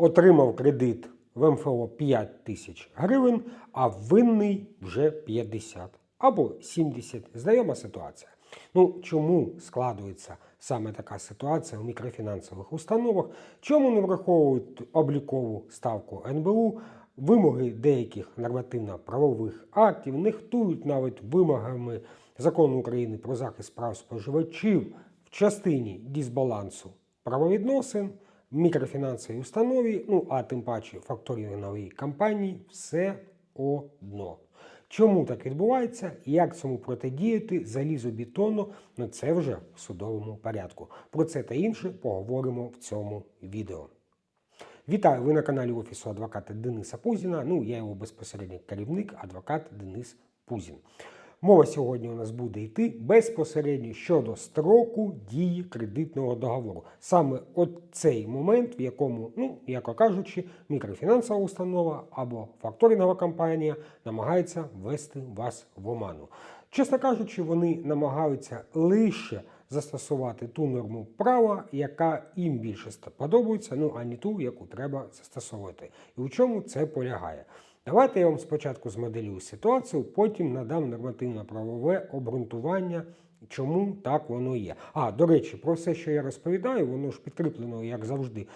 Отримав кредит в МФО 5 тисяч гривень, а винний вже 50 або 70. Знайома ситуація. Ну чому складується саме така ситуація у мікрофінансових установах? Чому не враховують облікову ставку НБУ? Вимоги деяких нормативно-правових актів нехтують навіть вимогами закону України про захист прав споживачів в частині дисбалансу правовідносин, в мікрофінансовій установі, ну а тим паче факторинговій компанії, все одно. Чому так відбувається як цьому протидіяти залізобетонно, ну це вже в судовому порядку. Про це та інше поговоримо в цьому відео. Вітаю! Ви на каналі Офісу адвоката Дениса Пузіна. Ну, я його безпосередній керівник, адвокат Денис Пузін. Мова сьогодні у нас буде йти безпосередньо щодо строку дії кредитного договору. Саме от цей момент, в якому, ну, яко кажучи, мікрофінансова установа або факторингова компанія намагається ввести вас в оману. Чесно кажучи, вони намагаються лише застосувати ту норму права, яка їм більше подобається, ну а не ту, яку треба застосовувати. І у чому це полягає? Давайте я вам спочатку змоделюю ситуацію, потім надам нормативно-правове обґрунтування, чому так воно є. А, до речі, про все, що я розповідаю, воно ж підкріплено, як завжди, е,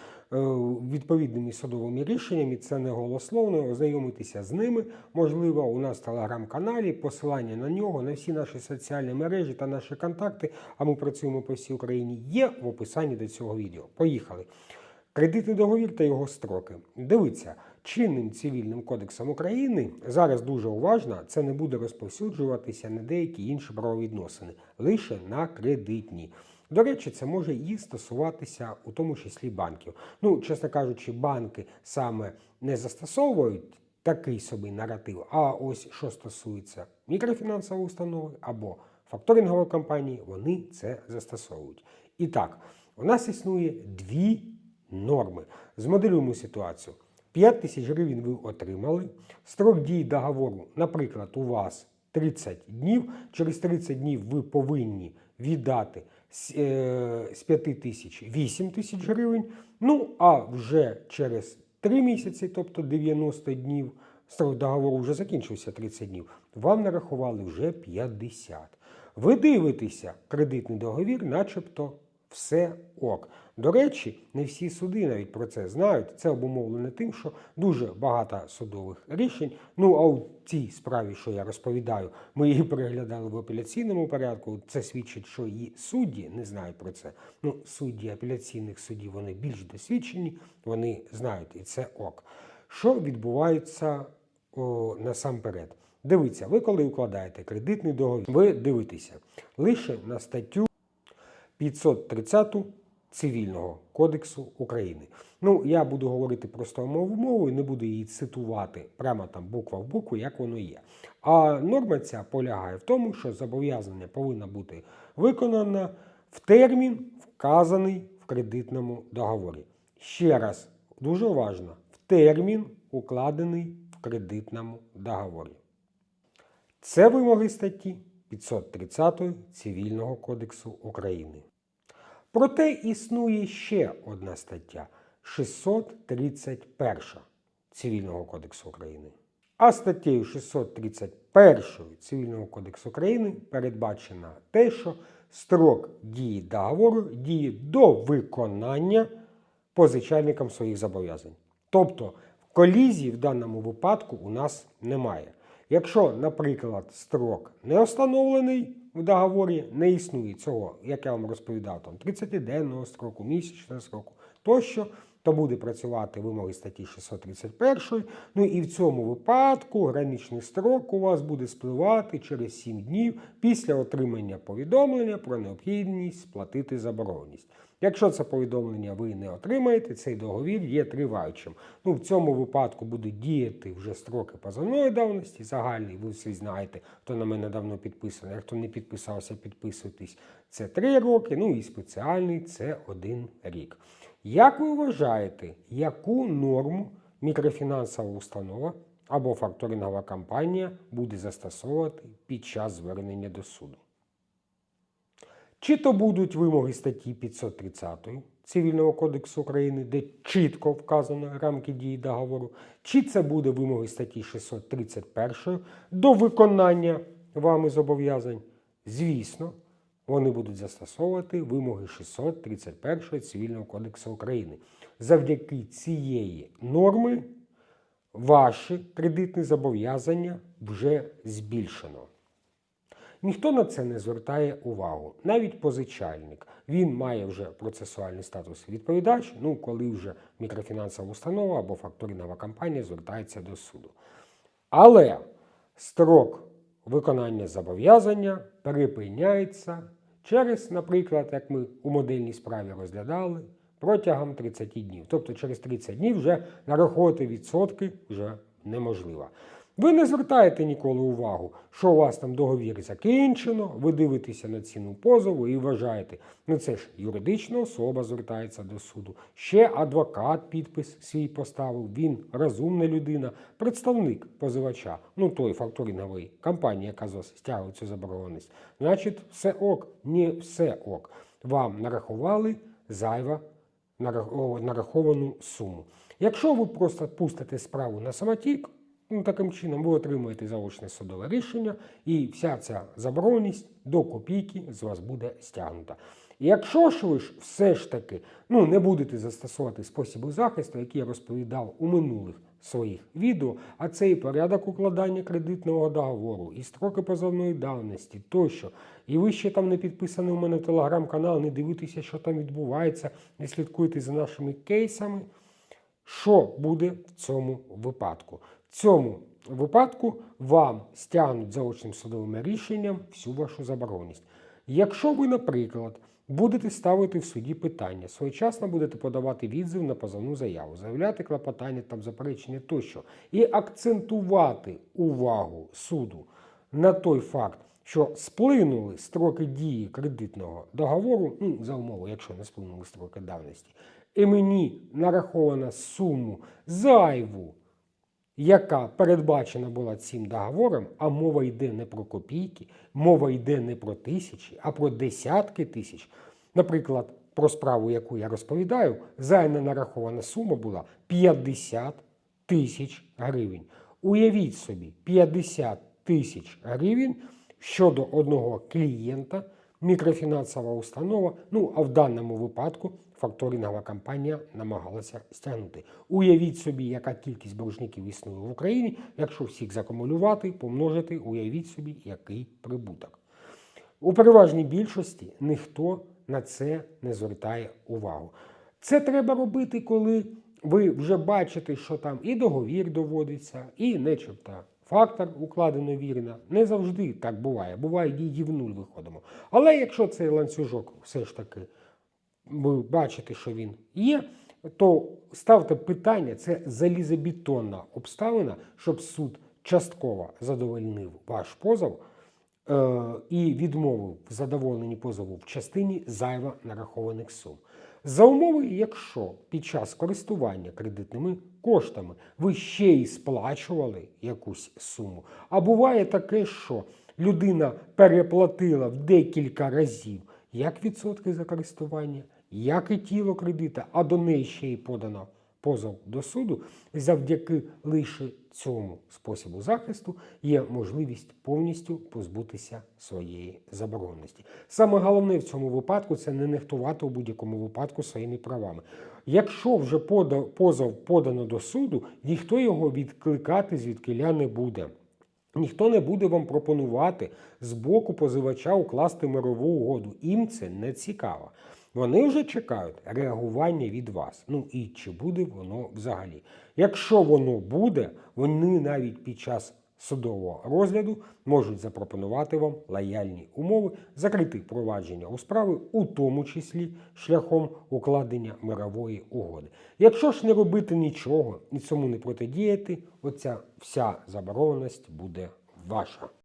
відповідними судовими рішеннями. Це не голословно. Ознайомитися з ними можливо у нас в телеграм-каналі, посилання на нього, на всі наші соціальні мережі та наші контакти. А ми працюємо по всій Україні. Є в описанні до цього відео. Поїхали. Кредитний договір та його строки. Дивіться, чинним цивільним кодексом України зараз дуже уважно це не буде розповсюджуватися на деякі інші правовідносини, лише на кредитні. До речі, це може і стосуватися у тому числі банків. Ну, чесно кажучи, банки саме не застосовують такий собі наратив. А ось що стосується мікрофінансової установи або факторингової компанії, вони це застосовують. І так, у нас існує дві норми. Змоделюємо ситуацію. 5 тисяч гривень ви отримали. Строк дії договору, наприклад, у вас 30 днів. Через 30 днів ви повинні віддати з е, 5 тисяч 8 тисяч гривень. Ну, а вже через 3 місяці, тобто 90 днів, строк договору вже закінчився 30 днів, вам нарахували вже 50. Ви дивитеся кредитний договір, начебто все ок. До речі, не всі суди навіть про це знають. Це обумовлено тим, що дуже багато судових рішень. Ну а у цій справі, що я розповідаю, ми її переглядали в апеляційному порядку. Це свідчить, що і судді не знають про це. Ну, судді апеляційних судів вони більш досвідчені, вони знають, і це ок. Що відбувається о, насамперед? Дивіться, ви коли укладаєте кредитний договір, ви дивитеся лише на статтю 530 Цивільного кодексу України. Ну, я буду говорити просто мовою, не буду її цитувати прямо там буква в букву, як воно є. А норма ця полягає в тому, що зобов'язання повинно бути виконано в термін, вказаний в кредитному договорі. Ще раз, дуже важливо, в термін, укладений в кредитному договорі. Це вимоги статті 530 Цивільного кодексу України. Проте існує ще одна стаття 631 Цивільного кодексу України. А статтею 631 Цивільного кодексу України передбачено те, що строк дії договору діє до виконання позичальникам своїх зобов'язань. Тобто колізії в даному випадку у нас немає. Якщо, наприклад, строк не встановлений в договорі, не існує цього, як я вам розповідав, там 30-денного строку, місячного строку тощо, то буде працювати вимоги статті 631. Ну і в цьому випадку граничний строк у вас буде спливати через 7 днів після отримання повідомлення про необхідність сплатити заборгованість. Якщо це повідомлення ви не отримаєте, цей договір є триваючим. Ну, В цьому випадку будуть діяти вже строки позовної давності, загальний, ви всі знаєте, хто на мене давно підписаний, а хто не підписався, підписуйтесь. Це 3 роки, ну і спеціальний це 1 рік. Як ви вважаєте, яку норму мікрофінансова установа або факторингова компанія буде застосовувати під час звернення до суду? Чи то будуть вимоги статті 530 Цивільного кодексу України, де чітко вказано рамки дії договору, чи це буде вимоги статті 631 до виконання вами зобов'язань? Звісно, вони будуть застосовувати вимоги 631 Цивільного кодексу України. Завдяки цієї норми ваші кредитні зобов'язання вже збільшено. Ніхто на це не звертає увагу. Навіть позичальник. Він має вже процесуальний статус відповідач, ну коли вже мікрофінансова установа або факторинова компанія звертається до суду. Але строк виконання зобов'язання перепиняється через, наприклад, як ми у модельній справі розглядали, протягом 30 днів. Тобто через 30 днів вже нараховувати відсотки вже неможливо. Ви не звертаєте ніколи увагу, що у вас там договір закінчено, ви дивитеся на ціну позову і вважаєте, ну це ж юридична особа звертається до суду. Ще адвокат підпис свій поставив, він розумна людина, представник позивача, ну той факторингової компанії, яка стягує цю заборгованість. Значить, все ок, не все ок. Вам нарахували зайва нарах- нараховану суму. Якщо ви просто пустите справу на самотік, ну, таким чином ви отримуєте заочне судове рішення, і вся ця забороненість до копійки з вас буде стягнута. І Якщо ж ви ж все ж таки ну, не будете застосовувати способи захисту, які я розповідав у минулих своїх відео, а це і порядок укладання кредитного договору, і строки позовної давності тощо. І ви ще там не підписані у мене телеграм-канал, не дивитеся, що там відбувається, не слідкуєте за нашими кейсами. Що буде в цьому випадку? В цьому випадку вам стягнуть заочним судовим рішенням всю вашу забороненість. Якщо ви, наприклад, будете ставити в суді питання, своєчасно будете подавати відзив на позовну заяву, заявляти клопотання там заперечення тощо, і акцентувати увагу суду на той факт, що сплинули строки дії кредитного договору, ну, за умови, якщо не сплинули строки давності, і мені нараховано суму зайву, яка передбачена була цим договором, а мова йде не про копійки, мова йде не про тисячі, а про десятки тисяч. Наприклад, про справу, яку я розповідаю, зайна нарахована сума була 50 тисяч гривень. Уявіть собі, 50 тисяч гривень щодо одного клієнта, мікрофінансова установа, ну а в даному випадку факторингова компанія намагалася стягнути. Уявіть собі, яка кількість боржників існує в Україні. Якщо всіх закумулювати, помножити, уявіть собі, який прибуток. У переважній більшості ніхто на це не звертає увагу. Це треба робити, коли ви вже бачите, що там і договір доводиться, і начебто фактор укладено вірно. Не завжди так буває. Буває її в нуль виходимо. Але якщо цей ланцюжок все ж таки ви бачите, що він є, то ставте питання, це залізобетонна обставина, щоб суд частково задовольнив ваш позов і відмовив в задоволенні позову в частині зайво нарахованих сум. За умови, якщо під час користування кредитними коштами ви ще й сплачували якусь суму, а буває таке, що людина переплатила в декілька разів як відсотки за користування, як і тіло кредита, а до неї ще й подано позов до суду, завдяки лише цьому способу захисту є можливість повністю позбутися своєї забороненості. Саме головне в цьому випадку це не нехтувати у будь-якому випадку своїми правами. Якщо вже позов подано до суду, ніхто його відкликати звідкиля не буде. Ніхто не буде вам пропонувати з боку позивача укласти мирову угоду. Їм це не цікаво. Вони вже чекають реагування від вас. Ну і чи буде воно взагалі? Якщо воно буде, вони навіть під час судового розгляду можуть запропонувати вам лояльні умови, закрити провадження у справи, у тому числі шляхом укладення мирової угоди. Якщо ж не робити нічого і цьому не протидіяти, оця вся забороненість буде ваша.